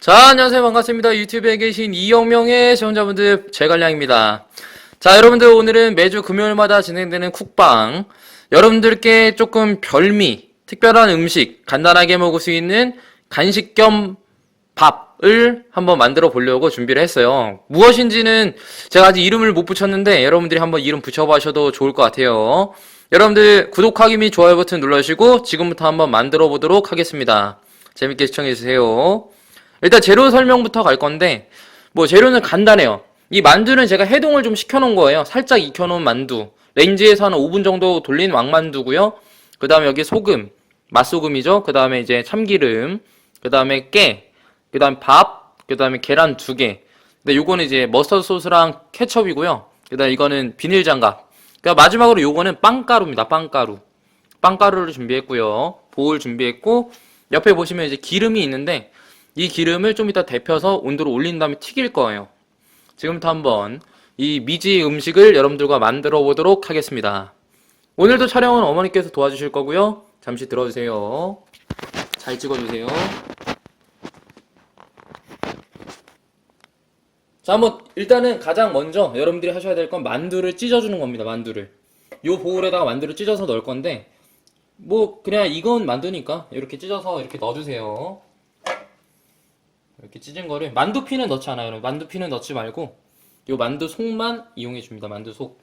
자, 안녕하세요. 반갑습니다. 유튜브에 계신 이영명의 시청자분들, 제갈량입니다. 자, 여러분들 오늘은 매주 금요일마다 진행되는 쿡방. 여러분들께 조금 별미, 특별한 음식, 간단하게 먹을 수 있는 간식 겸 밥을 한번 만들어 보려고 준비를 했어요. 무엇인지는 제가 아직 이름을 못 붙였는데 여러분들이 한번 이름 붙여보셔도 좋을 것 같아요. 여러분들 구독하기 및 좋아요 버튼 눌러주시고 지금부터 한번 만들어 보도록 하겠습니다. 재밌게 시청해주세요. 일단 재료 설명부터 갈 건데 뭐 재료는 간단해요. 이 만두는 제가 해동을 좀 시켜놓은 거예요. 살짝 익혀놓은 만두. 레인지에서 한 5분 정도 돌린 왕만두고요. 그 다음에 여기 소금, 맛소금이죠. 그 다음에 이제 참기름, 그 다음에 깨, 그 다음에 밥, 그 다음에 계란 두 개. 근데 요거는 이제 머스터드 소스랑 케첩이고요. 그 다음에 이거는 비닐 장갑. 그러니까 마지막으로 요거는 빵가루입니다. 빵가루. 빵가루를 준비했고요. 보울 준비했고 옆에 보시면 이제 기름이 있는데 이 기름을 좀 이따 데펴서 온도를 올린 다음에 튀길 거예요. 지금부터 한번 이 미지 음식을 여러분들과 만들어 보도록 하겠습니다. 오늘도 촬영은 어머니께서 도와주실 거고요. 잠시 들어주세요. 잘 찍어주세요. 자, 한번 일단은 가장 먼저 여러분들이 하셔야 될 건 만두를 찢어주는 겁니다. 만두를. 요 보울에다가 만두를 찢어서 넣을 건데 뭐 그냥 이건 만두니까 이렇게 찢어서 이렇게 넣어주세요. 이렇게 찢은 거를 만두피는 넣지 않아요. 여러분. 만두피는 넣지 말고 요 만두 속만 이용해 줍니다. 만두 속.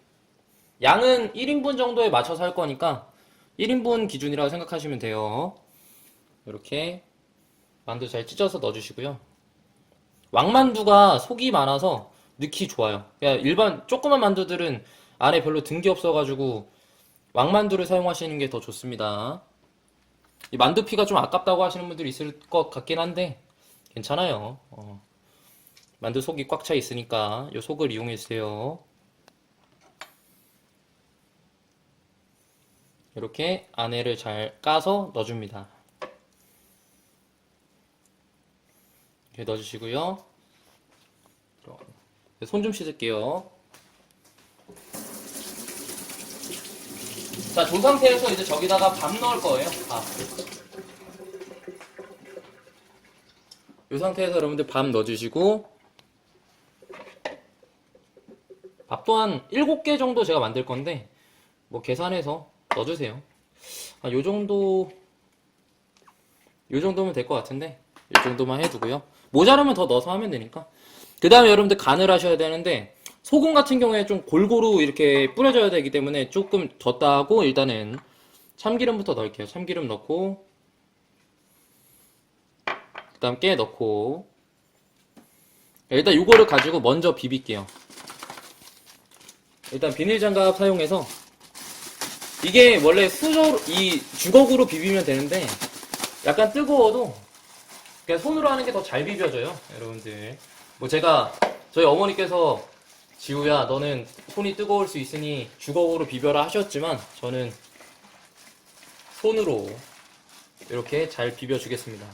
양은 1인분 정도에 맞춰서 할 거니까 1인분 기준이라고 생각하시면 돼요. 이렇게 만두 잘 찢어서 넣어주시고요. 왕만두가 속이 많아서 넣기 좋아요. 그냥 일반 조그만 만두들은 안에 별로 든게 없어가지고 왕만두를 사용하시는 게 더 좋습니다. 이 만두피가 좀 아깝다고 하시는 분들이 있을 것 같긴 한데 괜찮아요. 어. 만두 속이 꽉 차 있으니까 이 속을 이용해 주세요. 이렇게 안에를 잘 까서 넣어줍니다. 이렇게 넣어주시고요. 손 좀 씻을게요. 자, 조 상태에서 이제 저기다가 밥 넣을 거예요. 밥. 이 상태에서 여러분들 밥 넣어주시고 밥 또한 7개 정도 제가 만들 건데 뭐 계산해서 넣어주세요. 아, 요 정도 요 정도면 될 것 같은데 이 정도만 해두고요. 모자라면 더 넣어서 하면 되니까. 그 다음에 여러분들 간을 하셔야 되는데 소금 같은 경우에 좀 골고루 이렇게 뿌려줘야 되기 때문에 조금 졌다 하고 일단은 참기름부터 넣을게요. 참기름 넣고 그 다음 깨 넣고 일단 이거를 가지고 먼저 비빌게요. 일단 비닐 장갑 사용해서 이게 원래 수저로 이 주걱으로 비비면 되는데 약간 뜨거워도 그냥 손으로 하는 게 더 잘 비벼져요, 여러분들. 뭐 제가 저희 어머니께서 지우야 너는 손이 뜨거울 수 있으니 주걱으로 비벼라 하셨지만 저는 손으로 이렇게 잘 비벼주겠습니다.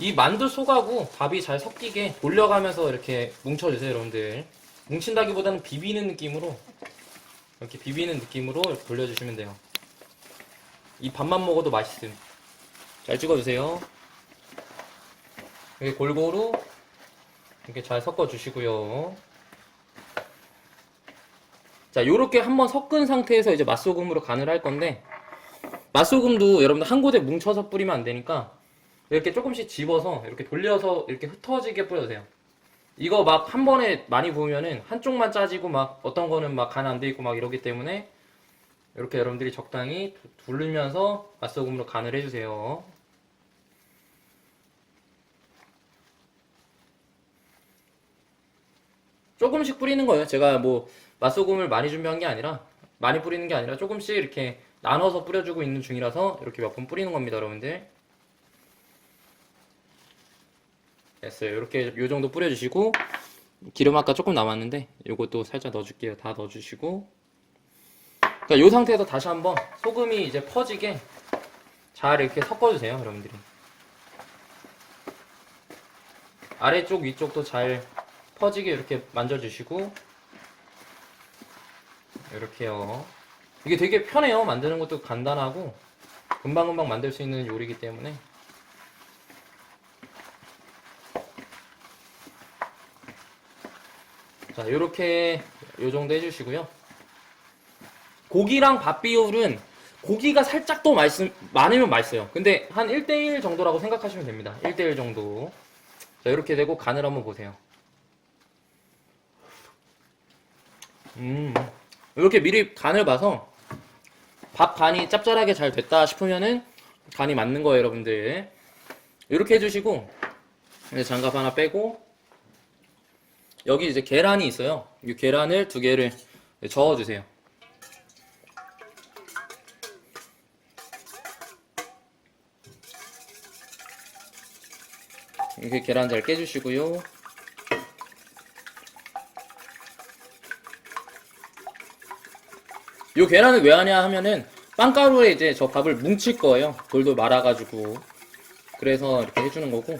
이 만두 속하고 밥이 잘 섞이게 돌려가면서 이렇게 뭉쳐주세요, 여러분들. 뭉친다기보다는 비비는 느낌으로 이렇게 비비는 느낌으로 돌려주시면 돼요. 이 밥만 먹어도 맛있음. 잘 찍어주세요. 이렇게 골고루 이렇게 잘 섞어주시고요. 자, 요렇게 한번 섞은 상태에서 이제 맛소금으로 간을 할 건데 맛소금도 여러분들 한 곳에 뭉쳐서 뿌리면 안 되니까 이렇게 조금씩 집어서 이렇게 돌려서 이렇게 흩어지게 뿌려주세요. 이거 막 한 번에 많이 부으면은 한쪽만 짜지고 막 어떤 거는 막 간 안 돼 있고 막 이러기 때문에 이렇게 여러분들이 적당히 두르면서 맛소금으로 간을 해주세요. 조금씩 뿌리는 거예요. 제가 뭐 맛소금을 많이 준비한 게 아니라 많이 뿌리는 게 아니라 조금씩 이렇게 나눠서 뿌려주고 있는 중이라서 이렇게 몇 번 뿌리는 겁니다, 여러분들. 됐어요. 이렇게 요 정도 뿌려주시고 기름 아까 조금 남았는데 요것도 살짝 넣어줄게요. 다 넣어주시고 그러니까 요 상태에서 다시 한번 소금이 이제 퍼지게 잘 이렇게 섞어주세요, 여러분들이. 아래쪽 위쪽도 잘 퍼지게 이렇게 만져주시고 이렇게요. 이게 되게 편해요. 만드는 것도 간단하고 금방금방 만들 수 있는 요리이기 때문에 자, 요렇게 요 정도 해주시고요. 고기랑 밥 비율은 고기가 살짝 더 맛있, 많으면 맛있어요. 근데 한 1대1 정도라고 생각하시면 됩니다. 1대1 정도. 자, 이렇게 되고 간을 한번 보세요. 음, 이렇게 미리 간을 봐서 밥 간이 짭짤하게 잘 됐다 싶으면은 간이 맞는 거예요, 여러분들. 이렇게 해주시고, 이제 장갑 하나 빼고, 여기 이제 계란이 있어요. 이 계란을 두 개를 저어주세요. 이렇게 계란 잘 깨주시고요. 요 계란을 왜 하냐 하면은 빵가루에 이제 저 밥을 뭉칠 거예요. 돌돌 말아가지고. 그래서 이렇게 해주는 거고.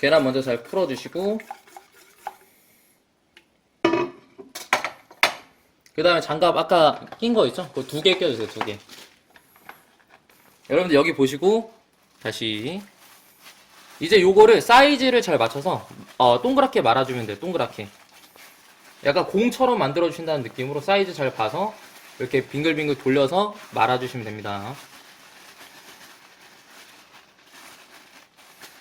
계란 먼저 잘 풀어주시고. 그 다음에 장갑 아까 낀 거 있죠? 그거 두 개 껴주세요, 두 개. 여러분들 여기 보시고, 다시. 이제 요거를 사이즈를 잘 맞춰서, 어, 동그랗게 말아주면 돼요, 동그랗게. 약간 공처럼 만들어 주신다는 느낌으로 사이즈 잘 봐서 이렇게 빙글빙글 돌려서 말아 주시면 됩니다.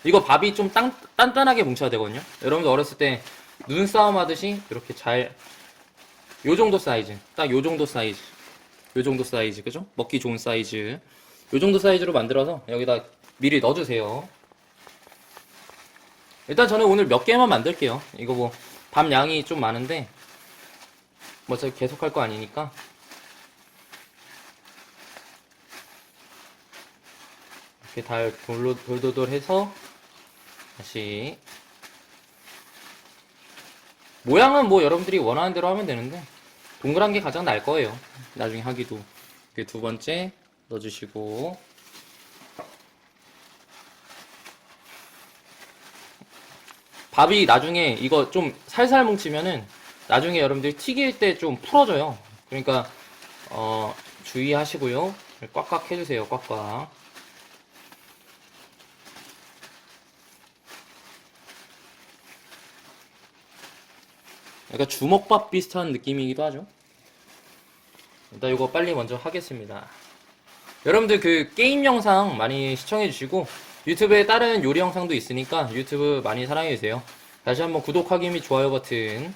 이거 밥이 좀 땅, 단단하게 뭉쳐야 되거든요. 여러분들 어렸을 때 눈싸움 하듯이 이렇게 잘, 요 정도 사이즈. 딱 요 정도 사이즈. 요 정도 사이즈. 그죠? 먹기 좋은 사이즈. 요 정도 사이즈로 만들어서 여기다 미리 넣어주세요. 일단 저는 오늘 몇 개만 만들게요. 이거 뭐, 밥 양이 좀 많은데, 뭐, 저 계속 할 거 아니니까. 이렇게 달, 돌로, 돌돌돌 해서, 다시. 모양은 뭐 여러분들이 원하는 대로 하면 되는데, 동그란 게 가장 나을 거예요. 나중에 하기도. 두 번째 넣어주시고, 밥이 나중에 이거 좀 살살 뭉치면은 나중에 여러분들이 튀길 때 좀 풀어져요. 그러니까 어 주의하시고요. 꽉꽉 해주세요. 꽉꽉. 약간 주먹밥 비슷한 느낌이기도 하죠. 일단 이거 빨리 먼저 하겠습니다. 여러분들 그 게임 영상 많이 시청해 주시고 유튜브에 다른 요리 영상도 있으니까 유튜브 많이 사랑해 주세요. 다시 한번 구독하기 및 좋아요 버튼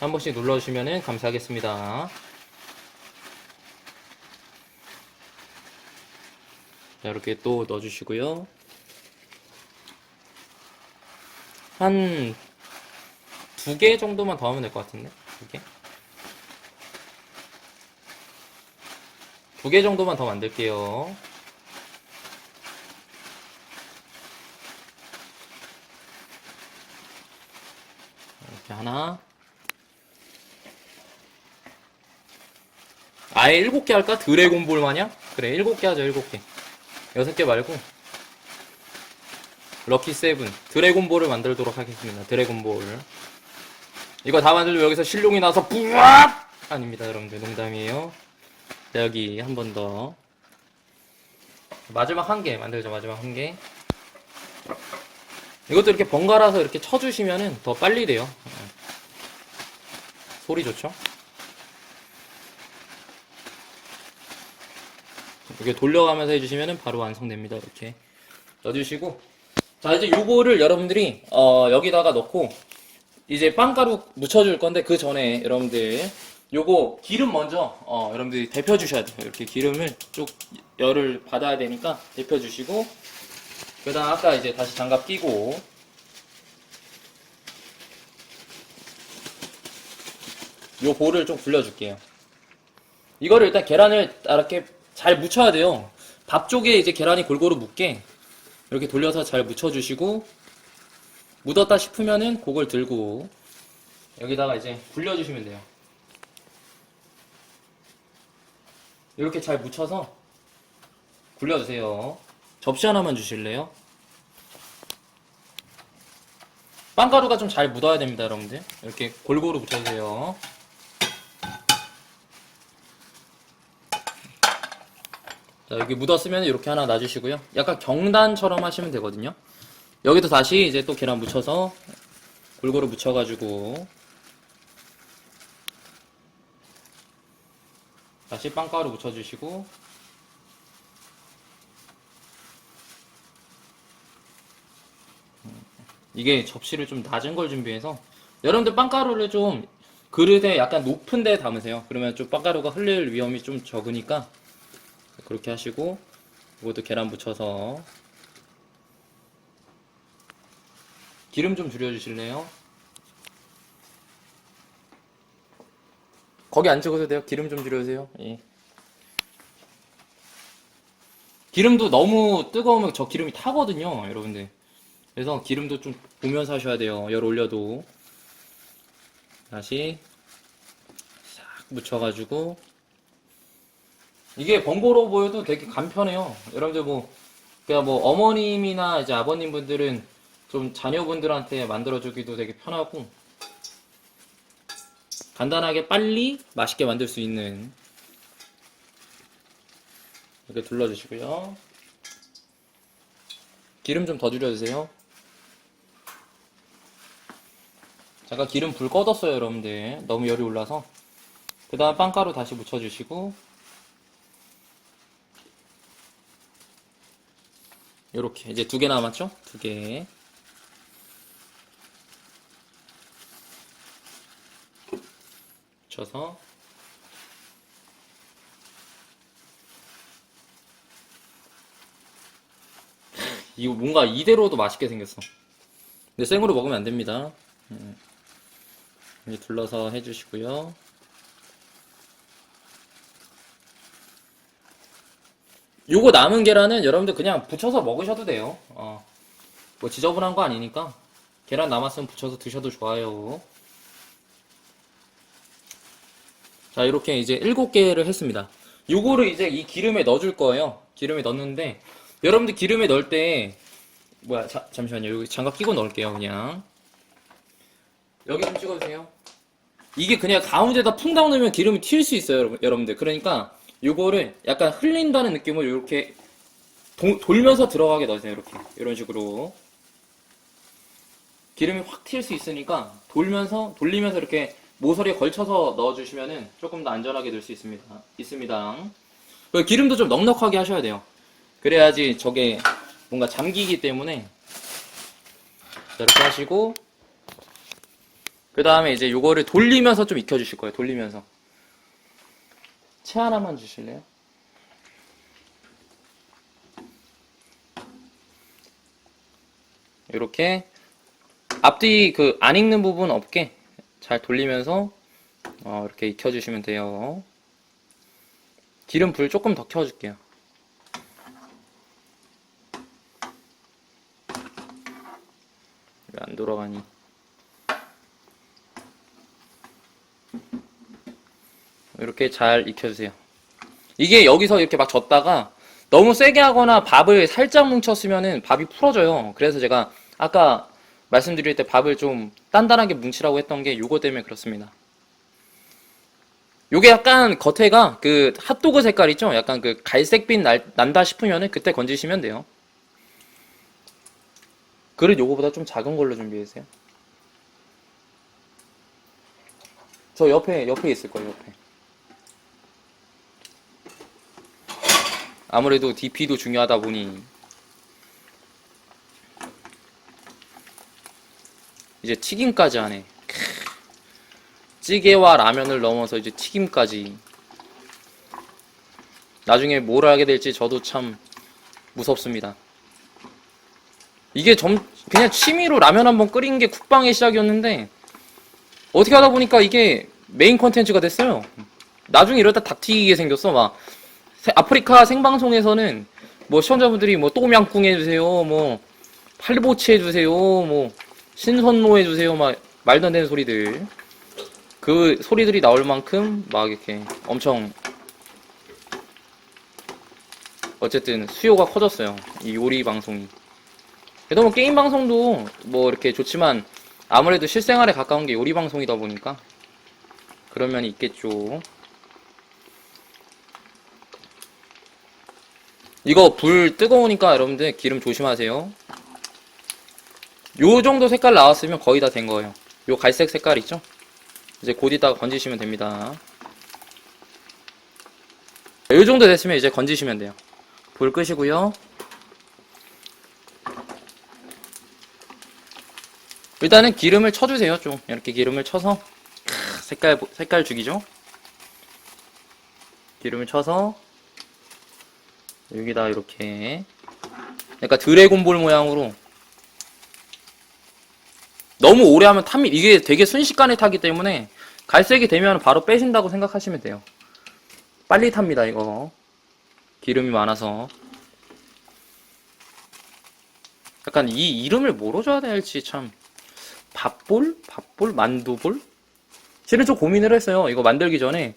한 번씩 눌러주시면 감사하겠습니다. 자, 이렇게 또 넣어주시고요. 한 두 개 정도만 더 하면 될 것 같은데? 두 개? 두 개 정도만 더 만들게요. 이렇게 하나. 아예 일곱 개 할까? 드래곤볼 마냥? 그래, 일곱 개 하자, 일곱 개. 여섯 개 말고. 럭키 세븐. 드래곤볼을 만들도록 하겠습니다. 드래곤볼. 이거 다 만들면 여기서 실룡이 나서 부압! 아닙니다, 여러분들. 농담이에요. 자, 여기 한 번 더. 마지막 한 개 만들죠, 마지막 한 개. 이것도 이렇게 번갈아서 이렇게 쳐주시면은 더 빨리 돼요. 예. 소리 좋죠? 이렇게 돌려가면서 해주시면은 바로 완성됩니다. 이렇게 넣어주시고 자 이제 요거를 여러분들이 어, 여기다가 넣고 이제 빵가루 묻혀줄 건데 그 전에 여러분들 요거 기름 먼저 어, 여러분들이 데펴 주셔야 돼요. 이렇게 기름을 쭉 열을 받아야 되니까 데펴 주시고 그 다음 아까 이제 다시 장갑 끼고 요 볼을 좀 굴려줄게요. 이거를 일단 계란을 이렇게 잘 묻혀야 돼요. 밥 쪽에 이제 계란이 골고루 묻게 이렇게 돌려서 잘 묻혀주시고 묻었다 싶으면은 그걸 들고 여기다가 이제 굴려주시면 돼요. 이렇게 잘 묻혀서 굴려주세요. 접시 하나만 주실래요? 빵가루가 좀 잘 묻어야 됩니다, 여러분들. 이렇게 골고루 묻혀주세요. 자, 여기 묻었으면 이렇게 하나 놔주시고요. 약간 경단처럼 하시면 되거든요. 여기도 다시 이제 또 계란 묻혀서 골고루 묻혀가지고 다시 빵가루 묻혀주시고 이게 접시를 좀 낮은 걸 준비해서 여러분들 빵가루를 좀 그릇에 약간 높은 데 담으세요. 그러면 좀 빵가루가 흘릴 위험이 좀 적으니까 그렇게 하시고 이것도 계란 묻혀서 기름 좀 줄여주실래요? 거기 안 찍어도 돼요. 기름 좀 줄여주세요. 예. 기름도 너무 뜨거우면 저 기름이 타거든요, 여러분들. 그래서 기름도 좀 보면서 하셔야 돼요. 열 올려도. 다시 싹 묻혀가지고 이게 번거로워 보여도 되게 간편해요. 여러분들 뭐 그냥 뭐 어머님이나 이제 아버님 분들은 좀 자녀분들한테 만들어주기도 되게 편하고 간단하게 빨리 맛있게 만들 수 있는 이렇게 둘러주시고요. 기름 좀 더 줄여주세요. 잠깐 기름 불 꺼뒀어요, 여러분들. 너무 열이 올라서. 그 다음 빵가루 다시 묻혀주시고 요렇게 이제 두 개 남았죠? 두 개. 묻혀서 이거 뭔가 이대로도 맛있게 생겼어. 근데 생으로 먹으면 안 됩니다. 음. 이렇게 둘러서 해주시고요. 요거 남은 계란은 여러분들 그냥 부쳐서 먹으셔도 돼요. 어. 뭐 지저분한 거 아니니까 계란 남았으면 부쳐서 드셔도 좋아요. 자, 이렇게 이제 7개를 했습니다. 요거를 이제 이 기름에 넣어줄 거예요. 기름에 넣는데, 여러분들 기름에 넣을 때, 뭐야, 자, 잠시만요. 여기 장갑 끼고 넣을게요, 그냥. 여기 좀 찍어주세요. 이게 그냥 가운데다 풍당 넣으면 기름이 튈 수 있어요, 여러분- 여러분들. 그러니까, 요거를 약간 흘린다는 느낌으로 이렇게 도- 돌면서 들어가게 넣으세요, 이렇게. 이런 식으로. 기름이 확 튈 수 있으니까, 돌면서, 돌리면서 이렇게 모서리에 걸쳐서 넣어주시면은 조금 더 안전하게 될 수 있습니다. 있습니다. 기름도 좀 넉넉하게 하셔야 돼요. 그래야지 저게 뭔가 잠기기 때문에 자, 이렇게 하시고 그 다음에 이제 요거를 돌리면서 좀 익혀주실 거예요. 돌리면서 채 하나만 주실래요? 이렇게 앞뒤 그 안 익는 부분 없게 잘 돌리면서 어, 이렇게 익혀주시면 돼요. 기름 불 조금 더 켜줄게요. 왜 안 돌아가니? 이렇게 잘 익혀주세요. 이게 여기서 이렇게 막 젓다가 너무 세게 하거나 밥을 살짝 뭉쳤으면은 밥이 풀어져요. 그래서 제가 아까 말씀드릴 때 밥을 좀 단단하게 뭉치라고 했던 게 요거 때문에 그렇습니다. 요게 약간 겉에가 그 핫도그 색깔 있죠? 약간 그 갈색빛 날- 난다 싶으면은 그때 건지시면 돼요. 그릇 요거보다 좀 작은 걸로 준비해주세요. 저 옆에, 옆에 있을 거예요, 옆에. 아무래도 DP도 중요하다 보니 이제 튀김까지 하네. 크. 찌개와 라면을 넘어서 이제 튀김까지. 나중에 뭘 하게 될지 저도 참 무섭습니다. 이게 점, 그냥 취미로 라면 한번 끓인 게 국방의 시작이었는데, 어떻게 하다 보니까 이게 메인 컨텐츠가 됐어요. 나중에 이러다 닭 튀기게 생겼어. 막, 세- 아프리카 생방송에서는 뭐 시청자분들이 뭐 또명꿍 해주세요. 뭐, 팔보치 해주세요. 뭐, 신선로 해주세요. 막, 말도 안 되는 소리들. 그 소리들이 나올 만큼 막 이렇게 엄청 어쨌든 수요가 커졌어요. 이 요리 방송이. 그래도 뭐 게임 방송도 뭐 이렇게 좋지만 아무래도 실생활에 가까운 게 요리 방송이다 보니까 그런 면이 있겠죠. 이거 불 뜨거우니까 여러분들 기름 조심하세요. 요 정도 색깔 나왔으면 거의 다 된 거예요. 요 갈색 색깔 있죠? 이제 곧 이따가 건지시면 됩니다. 요 정도 됐으면 이제 건지시면 돼요. 불 끄시고요. 일단은 기름을 쳐주세요. 좀 이렇게 기름을 쳐서 크, 색깔 색깔 죽이죠. 기름을 쳐서 여기다 이렇게 약간 드래곤볼 모양으로 너무 오래 하면 탑니다. 이게 되게 순식간에 타기 때문에 갈색이 되면 바로 빼신다고 생각하시면 돼요. 빨리 탑니다, 이거. 기름이 많아서. 약간 이 이름을 뭐로 줘야 될지 참. 밥볼? 밥볼? 만두볼? 실은 좀 고민을 했어요. 이거 만들기 전에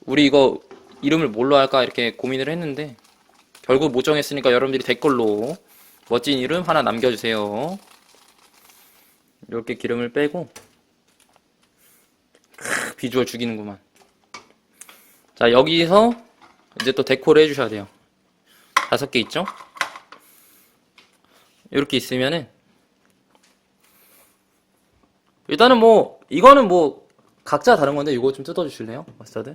우리 이거 이름을 뭘로 할까 이렇게 고민을 했는데 결국 못 정했으니까 여러분들이 댓글로 멋진 이름 하나 남겨주세요. 이렇게 기름을 빼고 크, 비주얼 죽이는구만. 자 여기서 이제 또 데코를 해주셔야 돼요. 다섯 개 있죠? 이렇게 있으면은 일단은 뭐 이거는 뭐 각자 다른 건데 이거 좀 뜯어 주실래요? 머스타드?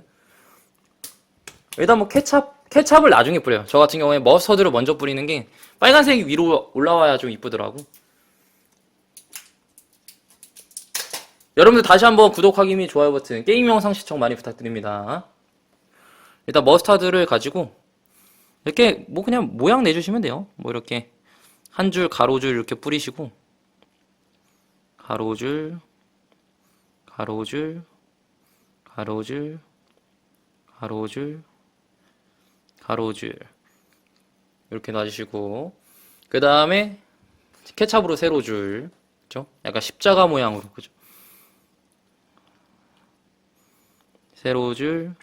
일단 뭐 케찹 케찹을 나중에 뿌려요. 저 같은 경우에 머스터드를 먼저 뿌리는 게 빨간색이 위로 올라와야 좀 이쁘더라고. 여러분들 다시 한번 구독하기 및 좋아요 버튼, 게임 영상 시청 많이 부탁드립니다. 일단 머스타드를 가지고 이렇게 뭐 그냥 모양 내주시면 돼요. 뭐 이렇게 한 줄 가로줄 이렇게 뿌리시고 가로줄, 가로줄, 가로줄, 가로줄, 가로줄 이렇게 놔주시고 그 다음에 케찹으로 세로줄 그죠? 약간 십자가 모양으로 그죠? 세로줄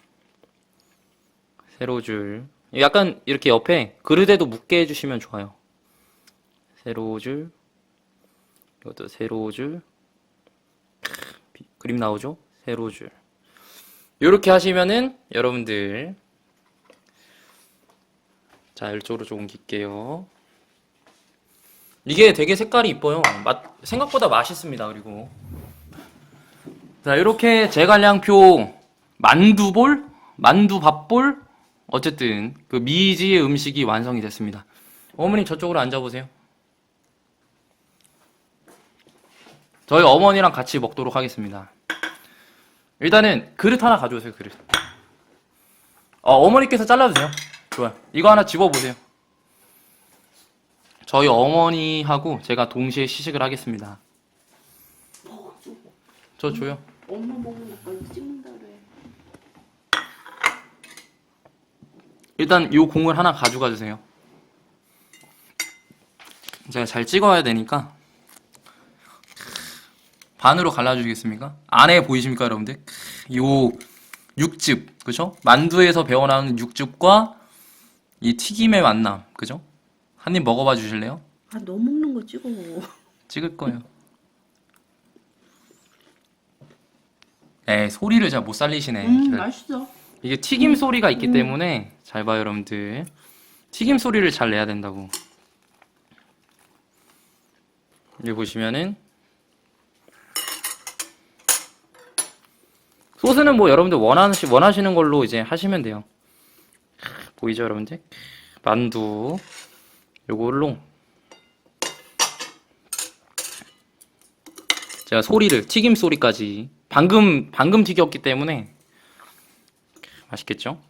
세로줄. 약간 이렇게 옆에 그릇에도 묻게 해주시면 좋아요. 세로줄 이것도 세로줄. 그림 나오죠? 세로줄. 이렇게 하시면은 여러분들 자 이쪽으로 좀 옮길게요. 이게 되게 색깔이 이뻐요. 맛, 생각보다 맛있습니다 그리고. 자 이렇게 제갈량표 만두볼? 만두밥볼? 어쨌든 그 미지의 음식이 완성이 됐습니다. 어머님 저쪽으로 앉아보세요. 저희 어머니랑 같이 먹도록 하겠습니다. 일단은 그릇 하나 가져오세요 그릇. 어, 어머니께서 잘라주세요. 좋아요. 이거 하나 집어보세요. 저희 어머니하고 제가 동시에 시식을 하겠습니다. 저 줘요. 엄마 먹는 것까지 찍는다 그래. 일단 요 공을 하나 가져가 주세요. 제가 잘 찍어야 되니까 반으로 갈라주겠습니까? 안에 보이십니까, 여러분들? 요 육즙, 그죠? 만두에서 배어나오는 육즙과 이 튀김의 만남, 그죠? 한 입 먹어봐 주실래요? 아, 너 먹는 거 찍어. 찍을 거예요. 에 소리를 잘 못 살리시네. 음, 기다려. 맛있어. 이게 튀김 소리가 있기 때문에 잘 봐요 여러분들. 튀김 소리를 잘 내야 된다고. 여기 보시면은 소스는 뭐 여러분들 원하시, 원하시는 걸로 이제 하시면 돼요. 보이죠 여러분들? 만두 요걸로. 제가 소리를 튀김 소리까지. 방금 방금 튀겼기 때문에 맛있겠죠?